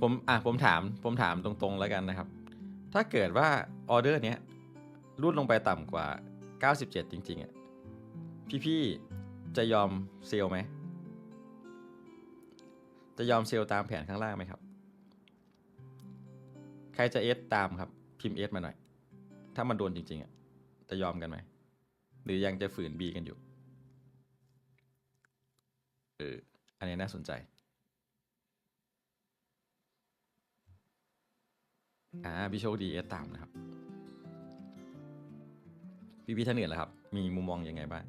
ผมอะผมถามผมถามตรงๆแล้วกันนะครับ ถ้าเกิดว่าออเดอร์เนี้ยรูดลงไปต่ำกว่า 97 จริงๆอะพี่ๆจะยอมเซลไหม จะยอมเซลตามแผนข้างล่างไหมครับ ใครจะเอสตามครับ พิมพ์เอสมาหน่อย ถ้ามันโดนจริงๆอะจะยอมกันไหม หรือยังจะฝืนบีกันอยู่เอออันนี้น่าสนใจ อ่าพี่โชคดีเอสตามนะครับ พี่พี่ท่านอื่นล่ะครับ มีมุมมองยังไงบ้าง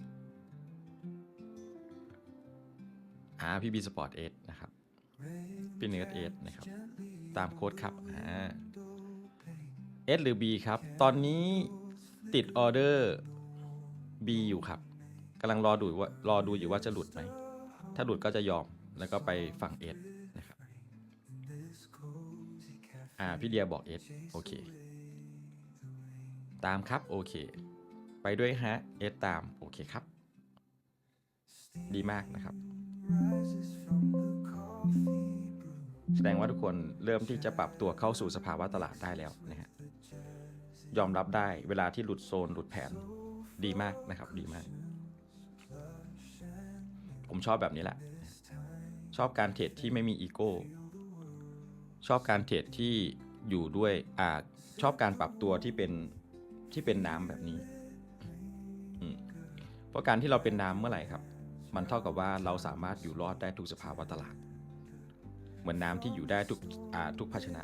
อ่าพี่บีสปอร์ตเอสนะครับพี่เนิร์ดเอสนะครับ ตามโค้ดครับอ่าเอสหรือ B ครับ ตอนนี้ติดออเดอร์ B อยู่ครับกำลังรอดูว่ารอดูอยู่ว่าจะหลุดไหมถ้าหลุดก็จะยอมแล้วก็ไปฝั่ง S นะ อ่าพี่เดียบอก S โอเค ตามครับโอเค ไปด้วยฮะ S ตามโอเคครับ ดีมากนะครับ แสดงว่าทุกคนเริ่มที่จะปรับตัวเข้าสู่สภาวะตลาดได้แล้วนะฮะยอมรับได้เวลาที่หลุดโซนหลุดแผนดีมากนะครับ ดีมาก ผมชอบแบบนี้แหละ ชอบการเทรดที่ไม่มีอีโก้ ชอบการเทรดที่อยู่ด้วยอ่าชอบการปรับตัวที่เป็นที่เป็นน้ำแบบนี้ เพราะการที่เราเป็นน้ำเมื่อไหร่ครับ มันเท่ากับว่าเราสามารถอยู่รอดได้ทุกสภาวะตลาด เหมือนน้ำที่อยู่ได้ทุกอ่าทุกภาชนะ